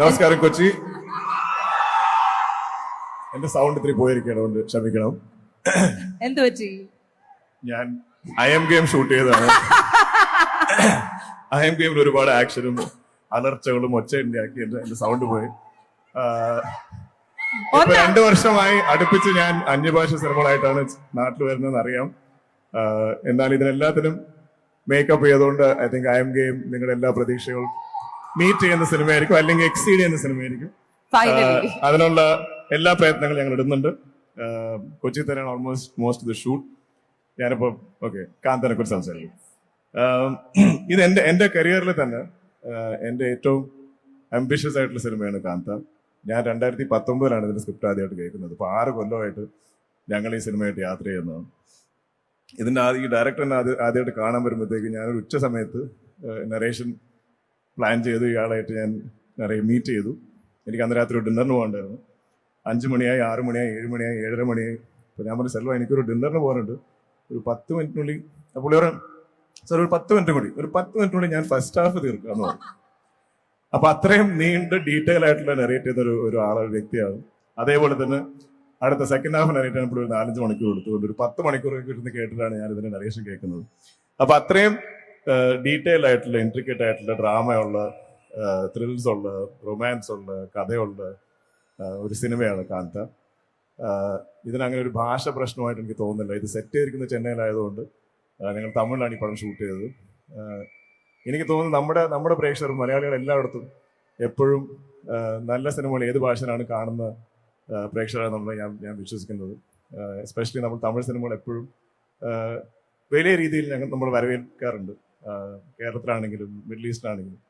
നമസ്കാരം കൊച്ചി. എന്റെ സൗണ്ട് ഇത്തിരി പോയിരിക്കണം ക്ഷമിക്കണം. എന്ത് പറ്റി? ഞാൻ ഐ എം ഗെയിം ഷൂട്ട് ചെയ്തതാണ്. ഐ എം ഗെയിമിൽ ഒരുപാട് ആക്ഷനും അലർച്ചകളും ഒച്ച ഉണ്ടാക്കി എന്റെ എന്റെ സൗണ്ട് പോയി. ഇപ്പൊ രണ്ടു വർഷമായി അടുപ്പിച്ച് ഞാൻ അന്യഭാഷ സിനിമകളായിട്ടാണ് നാട്ടിൽ വരുന്നതെന്ന് അറിയാം. എന്നാൽ ഇതിനെല്ലാത്തിനും മേക്കപ്പ് ചെയ്തുകൊണ്ട് I think I M game നിങ്ങളുടെ എല്ലാ പ്രതീക്ഷകളും മീറ്റ് ചെയ്യുന്ന സിനിമയായിരിക്കും അല്ലെങ്കിൽ എക്സീഡ് ചെയ്യുന്ന സിനിമയായിരിക്കും. അതിനുള്ള എല്ലാ പ്രയത്നങ്ങളും ഞങ്ങൾ ഇടുന്നുണ്ട്. കൊച്ചി തന്നെയാണ് ഓൾമോസ്റ്റ് മോസ്റ്റ് ദ ഷൂട്ട് ഞാനിപ്പോ ഓക്കെ കാന്തനെ കുറിച്ച് സംസാരിക്കും. ഇത് എന്റെ എന്റെ കരിയറിൽ തന്നെ എന്റെ എന്റെ ഏറ്റവും അംബിഷ്യസ് ആയിട്ടുള്ള സിനിമയാണ് കാന്ത. ഞാൻ രണ്ടായിരത്തി പത്തൊമ്പതിലാണ് ഇതിന്റെ സ്ക്രിപ്റ്റ് ആദ്യമായിട്ട് കേൾക്കുന്നത്. ഇപ്പൊ ആറ് കൊല്ലമായിട്ട് ഞങ്ങൾ ഈ സിനിമയായിട്ട് യാത്ര ചെയ്യുന്നതാണ്. ഇതിന്റെ ആദ്യം ഈ ഡയറക്ടറിനെ ആദ്യ ആദ്യമായിട്ട് കാണാൻ വരുമ്പോഴത്തേക്ക് ഞാനൊരു ഉച്ച സമയത്ത് നറേഷൻ പ്ലാൻ ചെയ്തു ഇയാളായിട്ട് ഞാൻ നിറയെ മീറ്റ് ചെയ്തു. എനിക്ക് അന്ന് രാത്രി ഒരു ഡിന്നറിന് പോകണ്ടായിരുന്നു അഞ്ച് മണിയായി ആറ് മണിയായി ഏഴ് മണിയായി ഏഴര മണിയായി. അപ്പോൾ ഞാൻ പറഞ്ഞു സെൽവ എനിക്കൊരു ഡിന്നറിന് പോകാനുണ്ട്. ഒരു പത്ത് മിനിറ്റിനുള്ളിൽ അപ്പോൾ പറഞ്ഞു സാർ ഒരു പത്ത് മിനിറ്റ് കൂടി ഒരു പത്ത് മിനിറ്റിനുള്ളിൽ ഞാൻ ഫസ്റ്റ് ഹാഫ് തീർക്കാന്ന് പറഞ്ഞു. അപ്പൊ അത്രയും നീണ്ട ഡീറ്റെയിൽ ആയിട്ടുള്ള നെറേറ്റ് ചെയ്ത ഒരു ഒരു ആളെ ഒരു വ്യക്തിയാണ് അതേപോലെ തന്നെ അടുത്ത സെക്കൻഡ് ഹാഫ് നെറേറ്റ് ചെയ്യാൻ ഒരു നാലഞ്ച് മണിക്കൂർ കൊടുത്തുകൊണ്ട് ഒരു പത്ത് മണിക്കൂർ കിട്ടുന്ന കേട്ടിട്ടാണ് ഞാൻ ഇതിന്റെ നറേഷൻ കേൾക്കുന്നത്. അപ്പൊ അത്രയും ഡീറ്റെയിൽ ആയിട്ടുള്ള ഇൻട്രിക്കേറ്റ് ആയിട്ടുള്ള ഡ്രാമയുള്ള ത്രിൽസ് ഉള്ള റൊമാൻസ് ഉള്ള കഥയുള്ള ഒരു സിനിമയാണ് കാന്ത. ഇതിനങ്ങനെ ഒരു ഭാഷ പ്രശ്നമായിട്ട് എനിക്ക് തോന്നുന്നില്ല. ഇത് സെറ്റ് ചെയ്തിരിക്കുന്ന ചെന്നൈയിലായതുകൊണ്ട് ഞങ്ങൾ തമിഴിലാണ് ഈ പടം ഷൂട്ട് ചെയ്തത്. എനിക്ക് തോന്നുന്നു നമ്മുടെ നമ്മുടെ പ്രേക്ഷകർ മലയാളികൾ എല്ലായിടത്തും എപ്പോഴും നല്ല സിനിമകൾ ഏത് ഭാഷയിലാണ് കാണുന്ന ആഹ് പ്രേക്ഷകരാണ് നമ്മൾ ഞാൻ ഞാൻ വിശ്വസിക്കുന്നത്. എസ്പെഷ്യലി നമ്മൾ തമിഴ് സിനിമകൾ എപ്പോഴും വലിയ രീതിയിൽ ഞങ്ങൾ നമ്മൾ വരവേൽക്കാറുണ്ട്. കേരളത്തിലാണെങ്കിലും മിഡിൽ ഈസ്റ്റിലാണെങ്കിലും.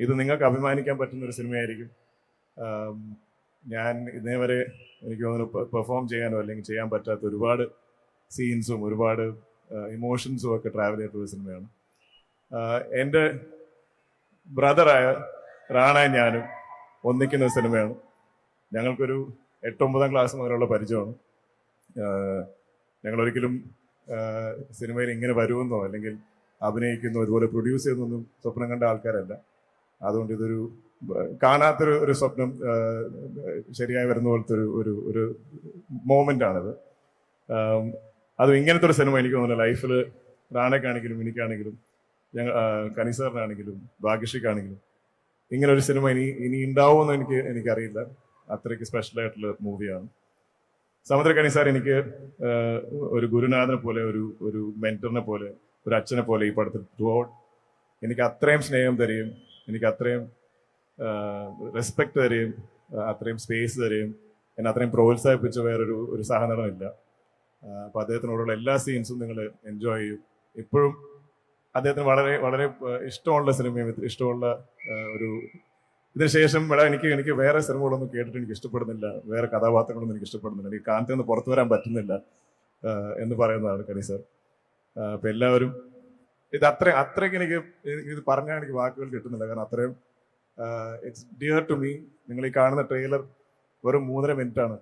ഇത് നിങ്ങൾക്ക് അഭിമാനിക്കാൻ പറ്റുന്ന ഒരു സിനിമയായിരിക്കും. ഞാൻ ഇതേ വരെ എനിക്ക് തോന്നുന്നു പെർഫോം ചെയ്യാനോ അല്ലെങ്കിൽ ചെയ്യാൻ പറ്റാത്ത ഒരുപാട് സീൻസും ഒരുപാട് ഇമോഷൻസും ഒക്കെ ട്രാവൽ ചെയ്തിട്ടുള്ള സിനിമയാണ്. എന്റെ ബ്രദറായ റാണ ഞാനും ഒന്നിക്കുന്ന ഒരു സിനിമയാണ്. ഞങ്ങൾക്കൊരു എട്ടൊമ്പതാം ക്ലാസ് മുതലുള്ള പരിചയമാണ്. ഞങ്ങൾ ഒരിക്കലും സിനിമയിൽ ഇങ്ങനെ വരുമെന്നോ അല്ലെങ്കിൽ അഭിനയിക്കുന്നോ ഇതുപോലെ പ്രൊഡ്യൂസ് ചെയ്യുന്നൊന്നും സ്വപ്നം കണ്ട ആൾക്കാരല്ല. അതുകൊണ്ട് ഇതൊരു കാണാത്തൊരു ഒരു സ്വപ്നം ശരിയായി വരുന്ന പോലത്തെ ഒരു ഒരു ഒരു മോമെന്റ് ആണിത്. ഇങ്ങനത്തെ ഒരു സിനിമ എനിക്ക് തോന്നുന്നു ലൈഫിൽ റാണയ്ക്കാണെങ്കിലും എനിക്കാണെങ്കിലും ഞങ്ങൾ കനിസാറിനാണെങ്കിലും ഭാഗ്യശ്രീക്കാണെങ്കിലും ഇങ്ങനെ ഒരു സിനിമ ഇനി ഇനി ഉണ്ടാവുമെന്ന് എനിക്ക് എനിക്കറിയില്ല. അത്രയ്ക്ക് സ്പെഷ്യലായിട്ടുള്ള മൂവിയാണ് സമുദ്ര കനിസാർ എനിക്ക് ഒരു ഗുരുനാഥനെ പോലെ ഒരു ഒരു മെന്ററിനെ പോലെ ഒരു അച്ഛനെ പോലെ ഈ പടത്തിൽ ത്രൂ എനിക്ക് അത്രയും സ്നേഹം തരികയും എനിക്ക് അത്രയും റെസ്പെക്ട് തരികയും അത്രയും സ്പേസ് തരികയും എന്നെ അത്രയും പ്രോത്സാഹിപ്പിച്ച വേറൊരു ഒരു സഹനടനില്ല അപ്പോൾ അദ്ദേഹത്തിനോടുള്ള എല്ലാ സീൻസും നിങ്ങൾ എൻജോയ് ചെയ്യും. ഇപ്പോഴും അദ്ദേഹത്തിന് വളരെ വളരെ ഇഷ്ടമുള്ള സിനിമയും ഇഷ്ടമുള്ള ഒരു ഇതിന് ശേഷം ഇവിടെ എനിക്ക് എനിക്ക് വേറെ സിനിമകളൊന്നും കേട്ടിട്ട് എനിക്ക് ഇഷ്ടപ്പെടുന്നില്ല. വേറെ കഥാപാത്രങ്ങളൊന്നും എനിക്ക് ഇഷ്ടപ്പെടുന്നില്ല. എനിക്ക് കാന്തി നിന്ന് പുറത്തു വരാൻ പറ്റുന്നില്ല എന്ന് പറയുന്നതാണ് കനി സാർ അപ്പം എല്ലാവരും ഇത് അത്ര അത്രയ്ക്ക് എനിക്ക് ഇത് പറഞ്ഞാൽ എനിക്ക് വാക്കുകൾ കിട്ടുന്നില്ല. കാരണം അത്രയും ഇറ്റ്സ് ഡിയർ ടു മീ നിങ്ങൾ ഈ കാണുന്ന ട്രെയിലർ വെറും മൂന്നര മിനിറ്റ് ആണ്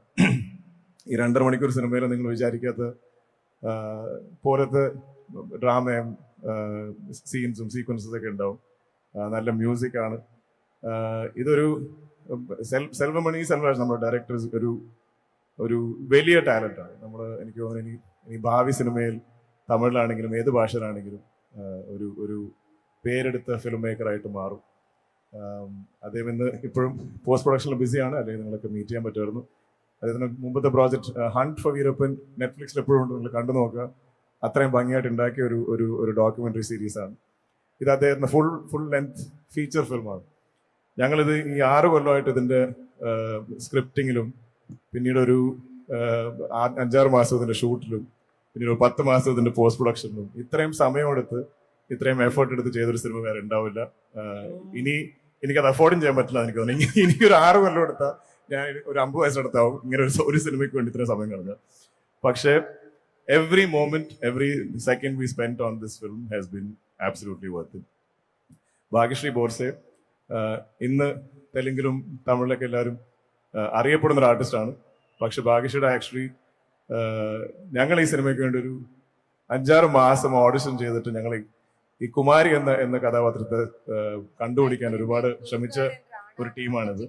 ഈ രണ്ടര മണിക്കൂർ സിനിമയിൽ നിങ്ങൾ വിചാരിക്കാത്ത പോലത്തെ ഡ്രാമയും സീൻസും സീക്വൻസും ഒക്കെ ഉണ്ടാവും. നല്ല മ്യൂസിക് ആണ്. ആ, ഇതൊരു സെൽ സെൽവമണി സെൽവരാജ് നമ്മുടെ ഡയറക്ടർ ഒരു ഒരു വലിയ ടാലന്റാണ് നമ്മൾ എനിക്ക് തോന്നുന്നു ഇനി ഇനി ഭാവി സിനിമയിൽ തമിഴിലാണെങ്കിലും ഏത് ഭാഷയിലാണെങ്കിലും ഒരു ഒരു പേരെടുത്ത ഫിലിം മേക്കറായിട്ട് മാറും. അദ്ദേഹം ഇന്ന് ഇപ്പോഴും പോസ്റ്റ് പ്രൊഡക്ഷനിൽ ബിസിയാണ് അല്ലെങ്കിൽ നിങ്ങളൊക്കെ മീറ്റ് ചെയ്യാൻ പറ്റുമായിരുന്നു. അദ്ദേഹത്തിന് മുമ്പത്തെ പ്രോജക്റ്റ് ഹണ്ട് ഫോർ വീരപ്പൻ നെറ്റ്ഫ്ലിക്സിൽ എപ്പോഴും ഉണ്ട്. നിങ്ങൾ കണ്ടു നോക്കുക. അത്രയും ഭംഗിയായിട്ട് ഉണ്ടാക്കിയ ഒരു ഒരു ഒരു ഡോക്യുമെന്ററി സീരീസാണ് ഇത് അദ്ദേഹത്തിന് ഫുൾ ഫുൾ ലെങ്ത് ഫീച്ചർ ഫിലിമാണ് ഞങ്ങളിത് ഈ ആറ് കൊല്ലമായിട്ട് ഇതിന്റെ സ്ക്രിപ്റ്റിങ്ങിലും പിന്നീട് ഒരു അഞ്ചാറ് മാസം ഇതിന്റെ ഷൂട്ടിലും പിന്നീട് ഒരു പത്ത് മാസം ഇതിന്റെ പോസ്റ്റ് പ്രൊഡക്ഷനിലും ഇത്രയും സമയമെടുത്ത് ഇത്രയും എഫേർട്ട് എടുത്ത് ചെയ്തൊരു സിനിമ വേറെ ഉണ്ടാവില്ല. ഇനി എനിക്കത് അഫോർഡും ചെയ്യാൻ പറ്റില്ല എനിക്ക് തോന്നുന്നു. ഇനി എനിക്കൊരു ആറ് കൊല്ലം എടുത്താൽ ഞാൻ ഒരു അമ്പത് വയസ്സെടുത്താവും ഇങ്ങനെ ഒരു ഒരു സിനിമയ്ക്ക് വേണ്ടി ഇത്രയും സമയം കളഞ്ഞ പക്ഷേ every moment every second we spend on this film has been absolutely worth Bhagyashri Borse ഇന്ന് തെലുങ്കിലും തമിഴിലൊക്കെ എല്ലാവരും അറിയപ്പെടുന്ന ഒരു ആർട്ടിസ്റ്റാണ് പക്ഷെ ഭാഗ്യശ്രീയുടെ ആക്ച്വലി ഞങ്ങൾ ഈ സിനിമയ്ക്ക് വേണ്ടി ഒരു അഞ്ചാറ് മാസം ഓഡിഷൻ ചെയ്തിട്ട് ഞങ്ങൾ ഈ- കുമാരി എന്ന എന്ന കഥാപാത്രത്തെ കണ്ടുപിടിക്കാൻ ഒരുപാട് ശ്രമിച്ച ഒരു ടീമാണിത്.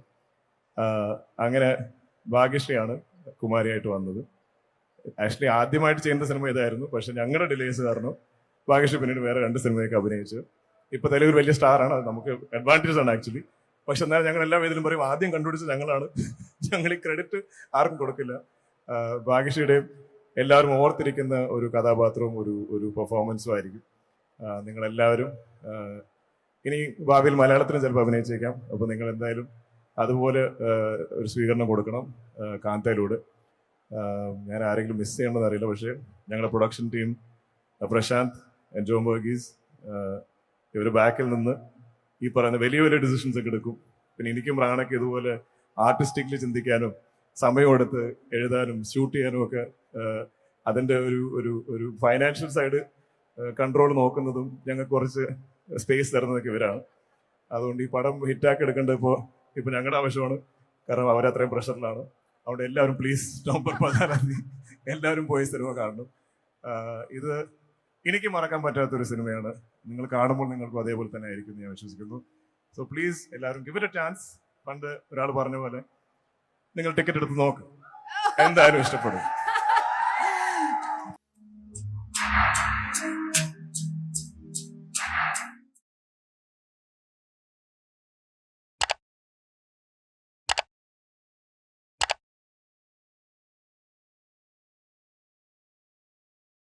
അങ്ങനെ ഭാഗ്യശ്രീയാണ് കുമാരിയായിട്ട് വന്നത്. ആക്ച്വലി ആദ്യമായിട്ട് ചെയ്യുന്ന സിനിമ ഇതായിരുന്നു. പക്ഷെ ഞങ്ങളുടെ ഡിലേസ് കാരണം ഭാഗ്യശ്രീ പിന്നീട് വേറെ രണ്ട് സിനിമയൊക്കെ അഭിനയിച്ചു. ഇപ്പൊ ഒരു വലിയ സ്റ്റാർ ആണ്. അത് നമുക്ക് അഡ്വാന്റേജ് ആണ് ആക്ച്വലി പക്ഷെ എന്നാലും ഞങ്ങൾ എല്ലാ വേദിയിലും പറയും ആദ്യം കണ്ടുപിടിച്ച ഞങ്ങളാണ്. ഞങ്ങൾ ഈ ക്രെഡിറ്റ് ആർക്കും കൊടുക്കില്ല. ഭാഗ്യശ്രീയുടെയും എല്ലാവരും ഓർത്തിരിക്കുന്ന ഒരു കഥാപാത്രവും ഒരു ഒരു പെർഫോമൻസും ആയിരിക്കും. നിങ്ങളെല്ലാവരും ഇനി ഭാവിയിൽ മലയാളത്തിലും ചിലപ്പോൾ അഭിനയിച്ചേക്കാം. അപ്പോൾ നിങ്ങൾ എന്തായാലും അതുപോലെ ഒരു സ്വീകരണം കൊടുക്കണം കാന്തയിലൂടെ. ഞാൻ ആരെങ്കിലും മിസ് ചെയ്യണമെന്ന് അറിയില്ല. പക്ഷേ ഞങ്ങളുടെ പ്രൊഡക്ഷൻ ടീം പ്രശാന്ത് ജോം വർഗീസ് ഇവർ ബാക്കിൽ നിന്ന് ഈ പറയുന്ന വലിയ വലിയ ഡിസിഷൻസ് ഒക്കെ എടുക്കും. പിന്നെ എനിക്കും റാണയ്ക്ക് ഇതുപോലെ ആർട്ടിസ്റ്റിക്കലി ചിന്തിക്കാനും സമയമെടുത്ത് എഴുതാനും ഷൂട്ട് ചെയ്യാനും ഒക്കെ അതിന്റെ ഒരു ഒരു ഒരു ഫൈനാൻഷ്യൽ സൈഡ് കൺട്രോൾ നോക്കുന്നതും ഞങ്ങൾക്ക് കുറച്ച് സ്പേസ് തരുന്നതൊക്കെ ഇവരാണ്. അതുകൊണ്ട് ഈ പടം ഹിറ്റാക്കി എടുക്കേണ്ടത് ഇപ്പോൾ ഇപ്പോൾ ഞങ്ങളുടെ ആവശ്യമാണ്. കാരണം അവരത്രയും പ്രഷറിലാണ് അതുകൊണ്ട് എല്ലാവരും പ്ലീസ് നവംബർ പതിനാലാം തീയതി എല്ലാവരും പോയി സിനിമ കാണണം. ഇത് എനിക്ക് മറക്കാൻ പറ്റാത്ത ഒരു സിനിമയാണ്. നിങ്ങൾ കാണുമ്പോൾ നിങ്ങൾക്കും അതേപോലെ തന്നെ ആയിരിക്കും ഞാൻ വിശ്വസിക്കുന്നു. സോ പ്ലീസ് എല്ലാവരും ഗിവ് ഇറ്റ് എ ചാൻസ് പണ്ട് ഒരാൾ പറഞ്ഞ പോലെ നിങ്ങൾ ടിക്കറ്റ് എടുത്ത് നോക്ക്. എന്തായാലും ഇഷ്ടപ്പെടും.